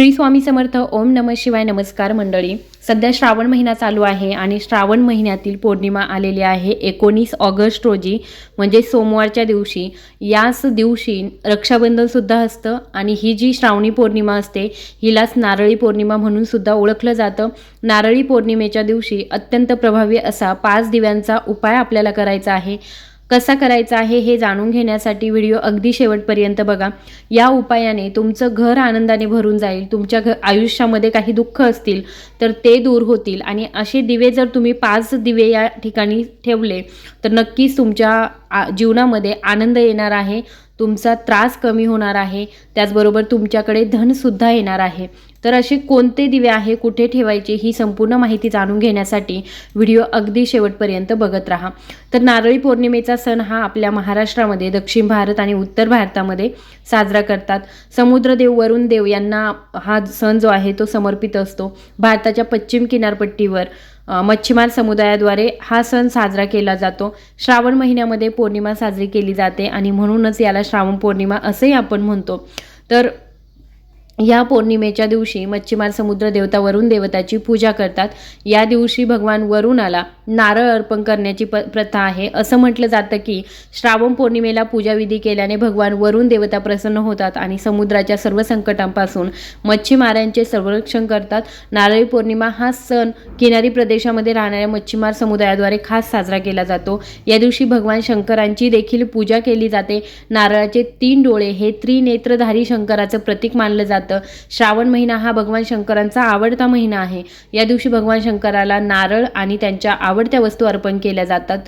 श्री स्वामी समर्थ ओम नम शिवाय नमस्कार मंडळी. सध्या श्रावण महिना चालू आहे आणि श्रावण महिन्यातील पौर्णिमा आलेली आहे एकोणीस ऑगस्ट रोजी म्हणजे सोमवारच्या दिवशी. याच दिवशी रक्षाबंधनसुद्धा असतं आणि ही जी श्रावणी पौर्णिमा असते हिलाच नारळी पौर्णिमा म्हणून सुद्धा ओळखलं जातं. नारळी पौर्णिमेच्या दिवशी अत्यंत प्रभावी असा पाच दिव्यांचा उपाय आपल्याला करायचा आहे. कसा करायचा आहे हे जाणून घेण्यासाठी व्हिडिओ अगदी शेवटपर्यंत बघा. या उपायाने तुमचं घर आनंदाने भरून जाईल तुमच्या घ आयुष्यामध्ये काही दुःख असतील तर ते दूर होतील. आणि असे दिवे जर तुम्ही पाच दिवे या ठिकाणी ठेवले तर नक्कीच तुमच्या आ- जीवनामध्ये आनंद येणार आहे. तुमचा त्रास कमी होणार आहे त्याचबरोबर तुमच्याकडे धनसुद्धा येणार आहे. तर असे कोणते दिवे आहे कुठे ठेवायचे ही संपूर्ण माहिती जाणून घेण्यासाठी व्हिडिओ अगदी शेवटपर्यंत बघत राहा. तर नारळी पौर्णिमेचा सण हा आपल्या महाराष्ट्रामध्ये दक्षिण भारत आणि उत्तर भारतामध्ये साजरा करतात. समुद्रदेव वरुण देव यांना हा सण जो आहे तो समर्पित असतो. भारताच्या पश्चिम किनारपट्टीवर मच्छिमार मच्छीमार समुदायाद्वारे हा सण साजरा केला जातो. श्रावण महिन्यामध्ये पौर्णिमा साजरी केली जाते आणि म्हणूनच याला श्रावण पौर्णिमा असंही आपण म्हणतो. तर या पौर्णिमेच्या दिवशी मच्छीमार समुद्र देवता वरुण देवताची पूजा करतात. या दिवशी भगवान वरुणाला नारळ अर्पण करण्याची प प्रथा आहे. असं म्हटलं जातं की श्रावण पौर्णिमेला पूजाविधी केल्याने भगवान वरुण देवता प्रसन्न होतात आणि समुद्राच्या सर्व संकटांपासून मच्छीमारांचे संरक्षण करतात. नारळी पौर्णिमा हा सण किनारी प्रदेशामध्ये राहणाऱ्या मच्छीमार समुदायाद्वारे खास साजरा केला जातो. या दिवशी भगवान शंकरांची देखील पूजा केली जाते. नारळाचे तीन डोळे हे त्रिनेत्रधारी शंकराचं प्रतीक मानलं जातं. श्रावण महिना हा भगवान शंकरांचा आवडता महिना आहे. या दिवशी भगवान शंकराला नारळ आणि त्यांच्या आवडत्या वस्तू अर्पण केल्या जातात.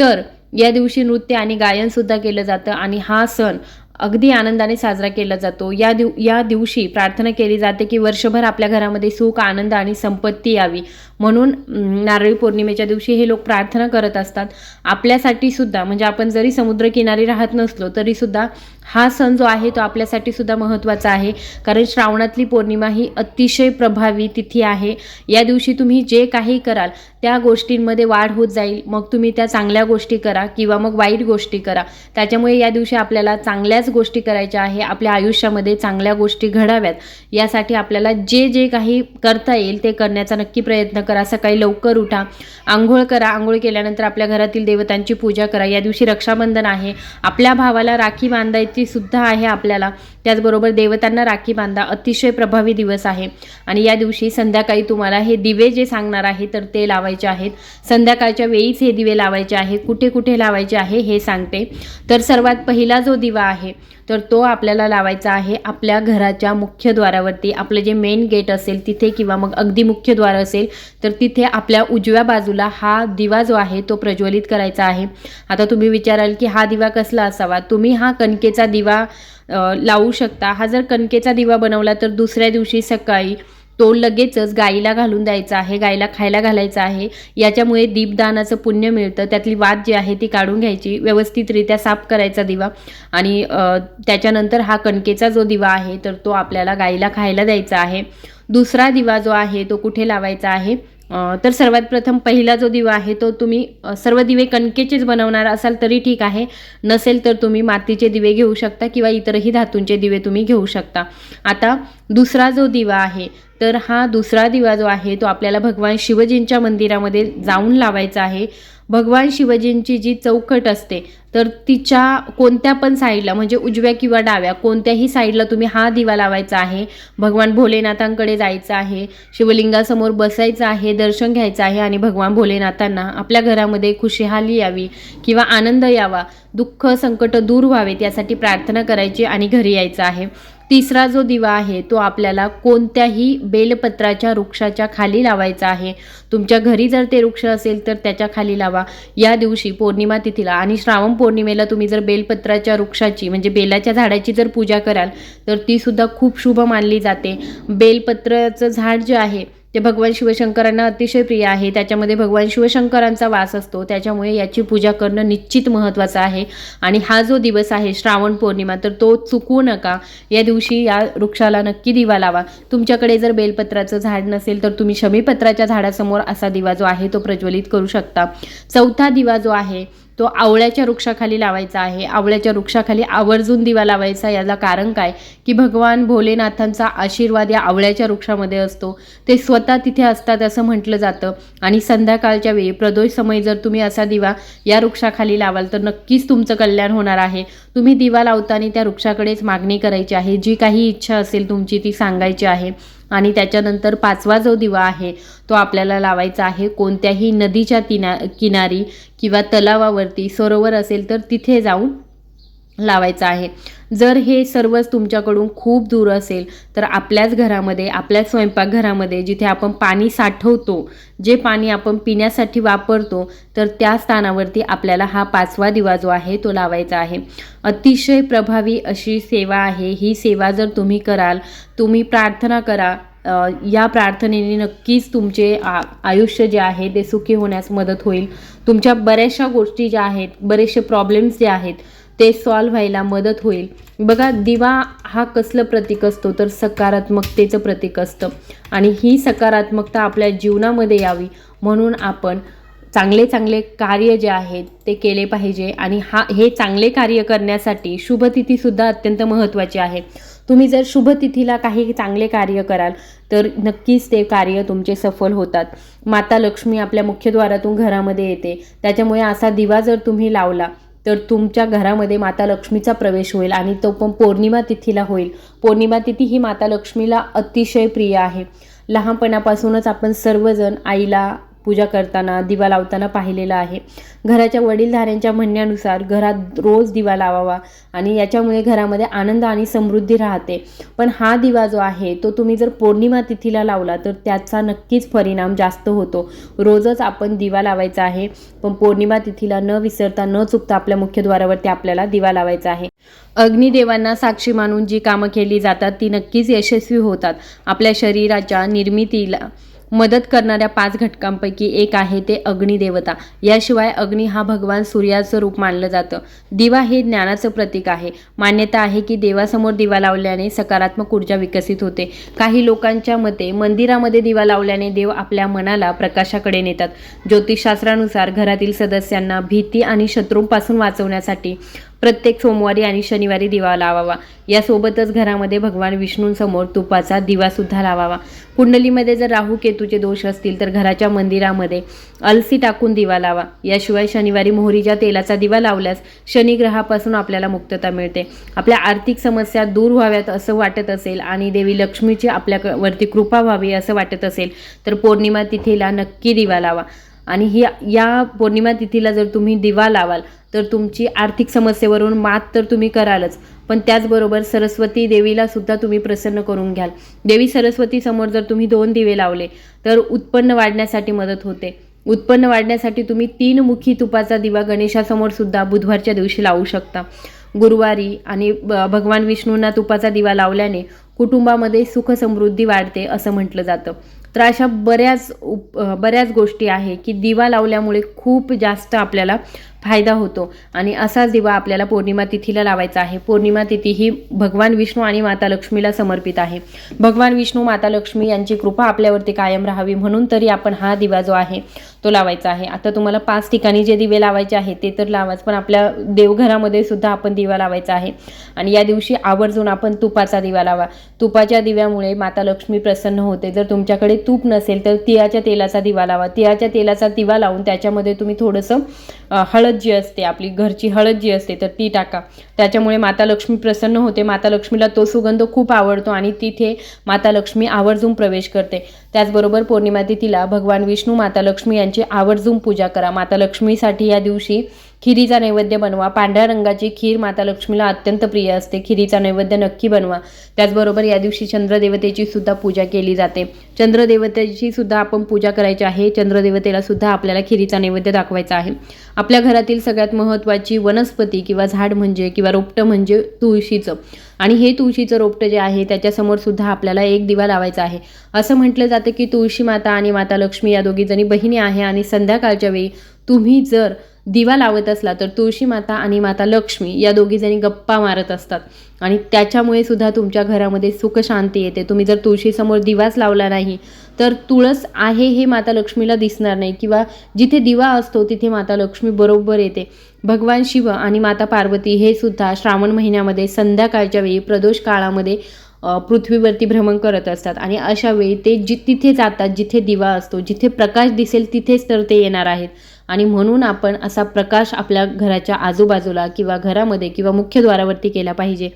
तर या दिवशी नृत्य आणि गायनसुद्धा केलं जातं आणि हा सण अगदी आनंदाने साजरा केला जातो. या दिव या दिवशी प्रार्थना केली जाते की वर्षभर आपल्या घरामध्ये सुख आनंद आणि संपत्ती यावी. म्हणून नारळी पौर्णिमेच्या दिवशी हे लोक प्रार्थना करत असतात. आपल्यासाठी सुद्धा म्हणजे आपण जरी समुद्रकिनारी राहत नसलो तरीसुद्धा हा सण जो आहे तो आपल्यासाठी सुद्धा महत्त्वाचा आहे. कारण श्रावणातली पौर्णिमा ही अतिशय प्रभावी तिथी आहे. या दिवशी तुम्ही जे काही कराल त्या गोष्टींमध्ये वाढ होत जाईल. मग तुम्ही त्या चांगल्या गोष्टी करा किंवा मग वाईट गोष्टी करा. त्याच्यामुळे या दिवशी आपल्याला चांगल्याच गोष्टी करायच्या आहे. आपल्या आयुष्यामध्ये चांगल्या गोष्टी घडाव्यात. यासाठी आपल्याला जे जे काही करता येईल ते करण्याचा नक्की प्रयत्न करा. सकाळी लवकर उठा. आंघोळ करा. आंघोळ केल्यानंतर आपल्या घरातील देवतांची पूजा करा. या दिवशी रक्षाबंधन आहे. आपल्या भावाला राखी बांधायची सुद्धा आहे आपल्याला. त्याचबरोबर देवतांना राखी बांधा अतिशय प्रभावी दिवस आहे. आणि या दिवशी संध्याकाळी तुम्हाला हे दिवे जे सांगणार आहे तर ते लावायचे आहेत. संध्याकाळच्या वेळीच हे दिवे लावायचे आहे कुठे कुठे लावायचे आहे हे सांगते. तर सर्वात पहिला जो दिवा आहे तर तो आपल्याला लावायचा आहे आपल्या घराच्या मुख्य द्वारावरती. आपलं जे मेन गेट असेल तिथे किंवा मग अगदी मुख्य द्वार असेल तर तिथे आपल्या उजव्या बाजूला हा दिवा जो आहे तो प्रज्वलित करायचा आहे. आता तुम्ही विचाराल की हा दिवा कसला असावा? तुम्ही हा कणकेचा दिवा लावू शकता. हा जर कणकेचा दिवा बनवला तर दुसऱ्या दिवशी सकाळी तो लगेचच गाईला घालून द्यायचा आहे गाईला खायला घालायचा आहे. याच्यामुळे दीपदानाचं पुण्य मिळतं. त्यातली वाद जी आहे ती काढून घ्यायची व्यवस्थितरित्या साफ करायचा दिवा. आणि त्याच्यानंतर हा कणकेचा जो दिवा आहे तर तो आपल्याला गाईला खायला द्यायचा आहे. दुसरा दिवा जो आहे तो कुठे लावायचा आहे? तर सर्वात प्रथम पहिला जो दिवा आहे तो तुम्ही सर्व दिवे कणकेचेच बनवणार असाल तरी ठीक आहे. नसेल तर तुम्ही मातीचे दिवे घेऊ शकता किंवा इतरही धातूंचे दिवे तुम्ही घेऊ शकता. आता दुसरा जो दिवा आहे तर हा दुसरा दिवा जो आहे तो आपल्याला भगवान शिवजींच्या मंदिरामध्ये जाऊन लावायचा आहे. भगवान शिवजींची जी चौकट असते तर तिच्या कोणत्या पण साईडला म्हणजे उजव्या किंवा डाव्या कोणत्याही साईडला तुम्ही हा दिवा लावायचा आहे. भगवान भोलेनाथांकडे जायचं आहे शिवलिंगासमोर बसायचं आहे दर्शन घ्यायचं आहे आणि भगवान भोलेनाथांना आपल्या घरामध्ये खुशहाली यावी किंवा आनंद यावा दुःख संकट दूर व्हावेत यासाठी प्रार्थना करायची आणि घरी यायचं आहे. तिसरा जो दिवा आहे तो आपल्याला कोणत्याही बेलपत्राच्या वृक्षाच्या खाली लावायचा आहे. तुमच्या घरी जर ते वृक्ष असेल तर त्याच्याखाली लावा. या दिवशी पौर्णिमा तिथीला आणि श्रावण पौर्णिमेला तुम्ही जर बेलपत्राच्या वृक्षाची म्हणजे बेलाच्या झाडाची जर पूजा कराल तर तीसुद्धा खूप शुभ मानली जाते. बेलपत्राचं झाड जे आहे ते भगवान शिवशंकरांना अतिशय प्रिय आहे. त्याच्यामध्ये भगवान शिवशंकरांचा वास असतो. त्याच्यामुळे याची पूजा करणं निश्चित महत्त्वाचं आहे. आणि हा जो दिवस आहे श्रावण पौर्णिमा तर तो चुकवू नका. या दिवशी या वृक्षाला नक्की दिवा लावा. तुमच्याकडे जर बेलपत्राचं झाड नसेल तर तुम्ही शमीपत्राच्या झाडासमोर असा दिवा जो आहे तो प्रज्वलित करू शकता. चौथा दिवा जो आहे तो आवळ्याच्या वृक्षाखाली लावायचा आहे. आवळ्याच्या वृक्षाखाली आवर्जून दिवा लावायचा याला कारण काय? की भगवान भोलेनाथांचा आशीर्वाद या आवळ्याच्या वृक्षामध्ये असतो. ते स्वतः तिथे असतात असं म्हटलं जातं. आणि संध्याकाळच्या वेळी प्रदोष समय जर तुम्ही असा दिवा या वृक्षाखाली लावाल तर नक्कीच तुमचं कल्याण होणार आहे. तुम्ही दिवा लावताना त्या वृक्षाकडेच मागणी करायची आहे. जी काही इच्छा असेल तुमची ती सांगायची आहे. आणि त्याच्यानंतर पाचवा जो दिवा आहे तो आपल्याला लावायचा आहे. कोणत्याही नदीच्या तिना किनारी किंवा तलावावरती सरोवर असेल तर तिथे जाऊन लावायचा आहे. जर हे सर्वच तुमच्याकडून खूप दूर असेल तर आपल्याच घरामध्ये आपल्या स्वयंपाकघरामध्ये जिथे आपण पाणी साठवतो जे पाणी आपण पिण्यासाठी वापरतो तर त्या स्थानावरती आपल्याला हा पाचवा दिवा जो आहे तो लावायचा आहे. अतिशय प्रभावी अशी सेवा आहे. ही सेवा जर तुम्ही कराल तुम्ही प्रार्थना करा या प्रार्थनेने नक्कीच तुमचे आ आयुष्य जे आहे ते सुखी होण्यास मदत होईल. तुमच्या बऱ्याचशा गोष्टी ज्या आहेत बरेचसे प्रॉब्लेम्स जे आहेत ते सॉल्व्ह व्हायला मदत होईल. बघा दिवा हा कसलं प्रतीक असतो? तर सकारात्मकतेचं प्रतीक असतं. आणि ही सकारात्मकता आपल्या जीवनामध्ये यावी. म्हणून आपण चांगले चांगले कार्य जे आहेत ते केले पाहिजे. आणि हा हे चांगले कार्य करण्यासाठी शुभतिथीसुद्धा अत्यंत महत्त्वाची आहे. तुम्ही जर शुभतिथीला काही चांगले कार्य कराल तर नक्कीच ते कार्य तुमचे सफल होतात. माता लक्ष्मी आपल्या मुख्यद्वारातून घरामध्ये येते. त्याच्यामुळे असा दिवा जर तुम्ही लावला तर तुमच्या घरामध्ये माता लक्ष्मीचा प्रवेश होईल आणि तो पण पौर्णिमा तिथीला होईल. पौर्णिमा तिथी ही माता लक्ष्मीला अतिशय प्रिय आहे. लहानपणापासूनच आपण सर्वजण आईला पूजा करताना दिवा लावताना पाहिलेला आहे. घराच्या वडीलधाऱ्यांच्या म्हणण्यानुसार घरात रोज दिवा लावावा. आणि याच्यामुळे घरामध्ये आनंद आणि समृद्धी राहते. पण हा दिवा जो आहे तो तुम्ही जर पौर्णिमा तिथीला लावला तर त्याचा नक्कीच परिणाम जास्त होतो. रोजच आपण दिवा लावायचा आहे पण पौर्णिमा तिथीला न विसरता न चुकता आपल्या मुख्यद्वारावरती आपल्याला दिवा लावायचा आहे. अग्निदेवांना साक्षी मानून जी कामं केली जातात ती नक्कीच यशस्वी होतात. आपल्या शरीराच्या निर्मितीला मदत करणाऱ्या पाच घटकांपैकी एक आहे ते अग्निदेवता. याशिवाय अग्नी हा भगवान सूर्याचं रूप मानलं जातं. दिवा हे ज्ञानाचं प्रतीक आहे. मान्यता आहे की देवासमोर दिवा लावल्याने सकारात्मक ऊर्जा विकसित होते. काही लोकांच्या मते मंदिरामध्ये दिवा लावल्याने देव आपल्या मनाला प्रकाशाकडे नेतात. ज्योतिषशास्त्रानुसार घरातील सदस्यांना भीती आणि शत्रूंपासून वाचवण्यासाठी प्रत्येक सोमवारी आणि शनिवारी दिवा लावावा. यासोबतच घरामध्ये भगवान विष्णूंसमोर तुपाचा दिवासुद्धा लावावा. कुंडलीमध्ये जर राहू केतूचे दोष असतील तर घराच्या मंदिरामध्ये अलसी टाकून दिवा लावा. याशिवाय शनिवारी मोहरीच्या तेलाचा दिवा लावल्यास शनिग्रहापासून आपल्याला मुक्तता मिळते. आपल्या आर्थिक समस्या दूर व्हाव्यात असं वाटत असेल आणि देवी लक्ष्मीची आपल्यावरती कृपा व्हावी असं वाटत असेल तर पौर्णिमा तिथेला नक्की दिवा लावा. आणि ही या पौर्णिमा तिथीला जर तुम्ही दिवा लावाल तर तुमची आर्थिक समस्येवरून मात तर तुम्ही करालच. पण त्याचबरोबर सरस्वती देवीला सुद्धा तुम्ही प्रसन्न करून घ्याल. देवी सरस्वती समोर जर तुम्ही दोन दिवे लावले तर उत्पन्न वाढण्यासाठी मदत होते. उत्पन्न वाढण्यासाठी तुम्ही तीन मुखी तुपाचा दिवा गणेशासमोर सुद्धा बुधवारच्या दिवशी लावू शकता. गुरुवारी आणि ब- भगवान विष्णूंना तुपाचा दिवा लावल्याने कुटुंबामध्ये सुख समृद्धी वाढते असं म्हटलं जातं. तर अशा बऱ्याच उप बऱ्याच गोष्टी आहे की दिवा लावल्यामुळे खूप जास्त आपल्याला फायदा होतो. आणि असाच दिवा आपल्याला पौर्णिमा तिथीला लावायचा आहे. पौर्णिमा तिथी ही भगवान विष्णू आणि माता लक्ष्मीला समर्पित आहे. भगवान विष्णू माता लक्ष्मी यांची कृपा आपल्यावरती कायम राहावी म्हणून तरी आपण हा दिवा जो आहे तो लावायचा आहे. आता तुम्हाला पाच ठिकाणी जे दिवे लावायचे आहेत ते तर लावाच पण आपल्या देवघरामध्ये सुद्धा आपण दिवा लावायचा आहे. आणि या दिवशी आवर्जून आपण तुपाचा दिवा लावा. तुपाच्या दिव्यामुळे माता लक्ष्मी प्रसन्न होते. जर तुमच्याकडे तूप नसेल तर तिळाच्या तेलाचा दिवा लावा. तिळाच्या तेलाचा दिवा लावून त्याच्यामध्ये तुम्ही थोडंसं हळद जी असते आपली घरची हळद जी असते तर ती टाका. त्याच्यामुळे माता लक्ष्मी प्रसन्न होते. माता लक्ष्मीला तो सुगंध खूप आवडतो आणि तिथे माता लक्ष्मी आवर्जून प्रवेश करते. त्याचबरोबर पौर्णिमा तिथीला भगवान विष्णू माता लक्ष्मी यांची आवर्जून पूजा करा. माता लक्ष्मीसाठी या दिवशी खिरीचा नैवेद्य बनवा. पांढऱ्या रंगाची खीर माता लक्ष्मीला अत्यंत प्रिय असते. खिरीचा नैवेद्य नक्की बनवा. त्याचबरोबर या दिवशी चंद्रदेवतेची सुद्धा पूजा केली जाते. चंद्रदेवतेची सुद्धा आपण पूजा करायची आहे. चंद्रदेवतेला सुद्धा आपल्याला खिरीचा नैवेद्य दाखवायचा आहे. आपल्या घरातील सगळ्यात महत्त्वाची वनस्पती किंवा झाड म्हणजे किंवा रोपटं म्हणजे तुळशीचं. आणि हे तुळशीचं रोपटं जे आहे त्याच्यासमोर सुद्धा आपल्याला एक दिवा लावायचा आहे. असं म्हटलं जातं की तुळशी माता आणि माता लक्ष्मी या दोघीजणी बहिणी आहे आणि संध्याकाळच्या वेळी तुम्ही जर दिवा लावत असला तर तुळशी माता आणि माता लक्ष्मी या दोघीजणी गप्पा मारत असतात. आणि त्याच्यामुळे सुद्धा तुमच्या घरामध्ये सुख शांती येते. तुम्ही जर तुळशीसमोर दिवाच लावला नाही तर तुळस आहे हे माता लक्ष्मीला दिसणार नाही किंवा जिथे दिवा असतो तिथे माता लक्ष्मी बरोबर येते. भगवान शिव आणि माता पार्वती हे सुद्धा श्रावण महिन्यामध्ये संध्याकाळच्या वेळी प्रदोष काळामध्ये पृथ्वीवरती भ्रमण करत असतात. आणि अशा वेळी ते जि तिथे जातात जिथे दिवा असतो जिथे प्रकाश दिसेल तिथेच तर ते येणार आहेत. आणि म्हणून आपण असा प्रकाश आपल्या घराच्या आजूबाजूला किंवा घरामध्ये किंवा मुख्य द्वारावरती केला पाहिजे.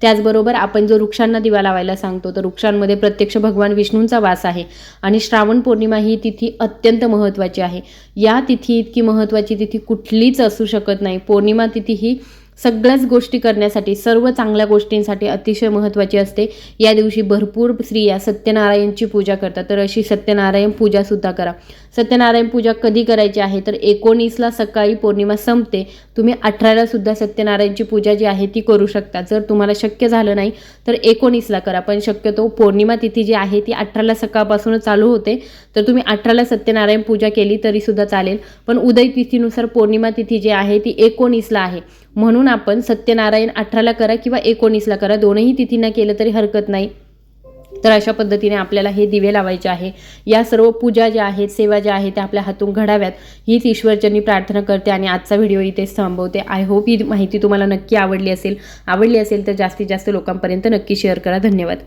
त्याचबरोबर आपण जो वृक्षांना दिवा लावायला सांगतो तर वृक्षांमध्ये प्रत्यक्ष भगवान विष्णूंचा वास आहे आणि श्रावण पौर्णिमा ही तिथी अत्यंत महत्त्वाची आहे. या तिथी इतकी महत्त्वाची तिथी कुठलीच असू शकत नाही. पौर्णिमा तिथी ही सगळ्याच गोष्टी करण्यासाठी सर्व चांगल्या गोष्टींसाठी अतिशय महत्त्वाची असते. या दिवशी भरपूर स्त्रिया सत्यनारायणची पूजा करतात. तर अशी सत्यनारायण पूजासुद्धा करा. सत्यनारायण पूजा कधी करायची आहे? तर एकोणीसला सकाळी पौर्णिमा संपते. तुम्ही अठराला सुद्धा सत्यनारायणची पूजा जी आहे ती करू शकता. जर तुम्हाला शक्य झालं नाही तर एकोणीसला करा. पण शक्यतो पौर्णिमा तिथी जी आहे ती अठराला सकाळपासून चालू होते. तर तुम्ही अठराला सत्यनारायण पूजा केली तरीसुद्धा चालेल. पण उदय तिथीनुसार पौर्णिमा तिथी जी आहे ती एकोणीसला आहे. म्हणून आपण सत्यनारायण अठराला करा किंवा एकोणीसला करा. दोनही तिथींना केलं तरी हरकत नाही. तर अशा पद्धतीने आपल्याला हे दिवे लावायचे आहे. या सर्व पूजा ज्या आहेत सेवा ज्या आहेत त्या आपल्या हातून घडाव्यात. हीच ईश्वरचरणी प्रार्थना करते आणि आजचा व्हिडिओ इथेच थांबवते. आय होप ही माहिती तुम्हाला नक्की आवडली असेल. आवडली असेल तर जास्तीत जास्त लोकांपर्यंत नक्की शेअर करा. धन्यवाद.